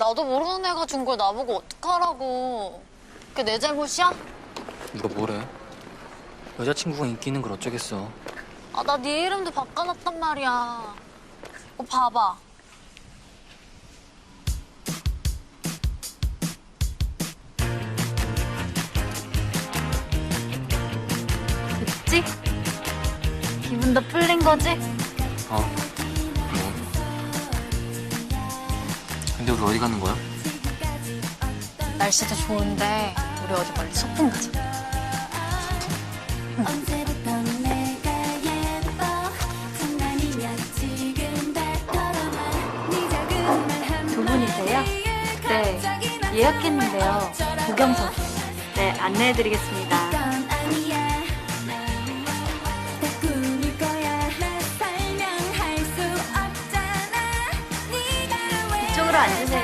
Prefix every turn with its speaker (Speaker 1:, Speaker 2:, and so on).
Speaker 1: 나도 모르는 애가 준 걸 나보고 어떡하라고. 그게 내 잘못이야?
Speaker 2: 누가 뭐래? 여자친구가 인기 있는 걸 어쩌겠어.
Speaker 1: 아, 나 네 이름도 바꿔놨단 말이야. 어, 봐봐. 됐지? 기분도 풀린 거지?
Speaker 2: 어. 근데 우리 어디 가는 거야?
Speaker 1: 날씨도 좋은데 우리 어디 멀리 소풍 가자.
Speaker 3: 네두 분이세요? 네, 예약했는데요. 도경석. 네, 안내해드리겠습니다. 反正这样。